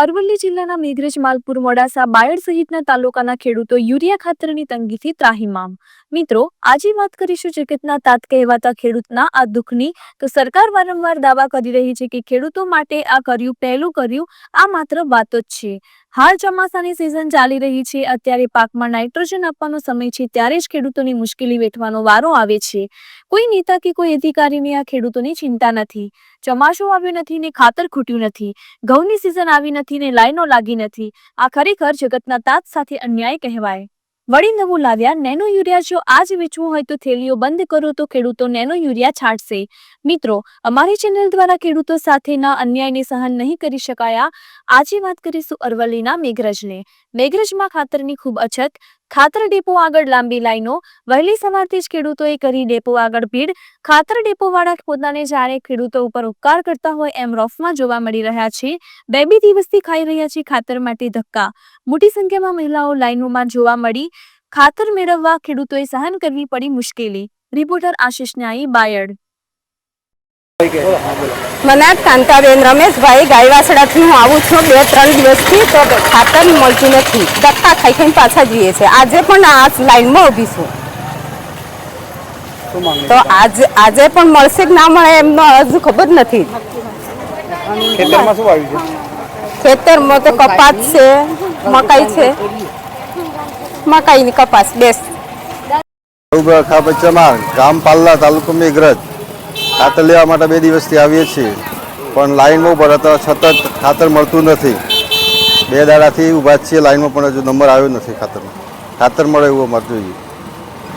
અરવલ્લી જિલ્લાના મેઘરજ, માલપુર, મોડાસા, બાયડ સહિતના તાલુકાના ખેડૂતો યુરિયા ખાતરની તંગીથી ત્રાહીમામ. મિત્રો, આજે વાત કરીશું જગતના તાત કહેવાતા ખેડૂતના આ દુઃખની. તો સરકાર વારંવાર દાવા કરી રહી છે કે ખેડૂતો માટે આ કર્યું, પહેલું કર્યું, આ માત્ર વાતો જ છે. હાલ ચોમાસાની સિઝન ચાલી રહી છે, અત્યારે પાકમાં નાઇટ્રોજન આપવાનો સમય છે, ત્યારે જ ખેડૂતોની મુશ્કેલી વેઠવાનો વારો આવે છે. કોઈ નેતા કે કોઈ અધિકારીની આ ખેડૂતોની ચિંતા નથી. ચોમાસું આવ્યું નથી ને ખાતર ખૂટ્યું નથી. ઘઉંની સિઝન આવી નથી ને લાઈનો લાગી નથી. આ ખરેખર જગતના તાત સાથે અન્યાય કહેવાય. વળી નવું લાવ્યા નેનો યુરિયા જો આજ વેચવું હોય તો થેલીઓ બંધ કરો તો ખેડૂતો નેનો યુરિયા છાંટશે. મિત્રો, અમારી ચેનલ દ્વારા ખેડૂતો સાથેના અન્યાયને સહન નહીં કરી શકાયા. આજે વાત કરીશું અરવલ્લીના મેઘરજને. મેઘરજમાં ખાતરની ખૂબ અછત ખાતર ડેપો આગળ લાંબી લાઈનો. વહેલી સવારથી જ ખેડૂતોએ કરી ડેપો આગળ ભીડ. ખાતર ડેપોવાળા પોતાને જાણે ખેડૂતો ઉપર ઉપકાર કરતા હોય એમ રોફમાં જોવા મળી રહ્યા છે. બે બે દિવસથી ખાઈ રહ્યા છે ખાતર માટે ધક્કા. મોટી સંખ્યામાં મહિલાઓ લાઈનોમાં જોવા મળી. ખાતર મેળવવા ખેડૂતોએ સહન કરવી પડી મુશ્કેલી. રિપોર્ટર આશિષ ન્યાયી, બાયડ. મને કાંતાબેન રમેશભાઈ ગાયવાસડાથી હું આવું છું બે ત્રણ દિવસથી તો ખાતર મળતું નથી. ધક્કા ખાઈ ખાઈને પાછા જઈએ છે આજે પણ આ લાઈનમાં ઊભી છું. તો આજે આજે પણ મળશે કે ના મળે એમનો હજુ ખબર નથી. ખેતરમાં શું આવ્યું છે? ખેતરમાં તો કપાસ છે મકાઈ છે. મકાઈની કપાસ બેસ. ગામ પાલ્લા તાલુકો મેઘરજ ખાતર લેવા માટે બે દિવસથી આવીએ છીએ. પણ લાઈનમાં ઊભા હતા સતત ખાતર મળતું નથી. બે દાડાથી ઊભા છીએ, લાઈનમાં પણ હજુ નંબર આવ્યો નથી ખાતરનો. ખાતર મળે એવું અમારે જોઈએ.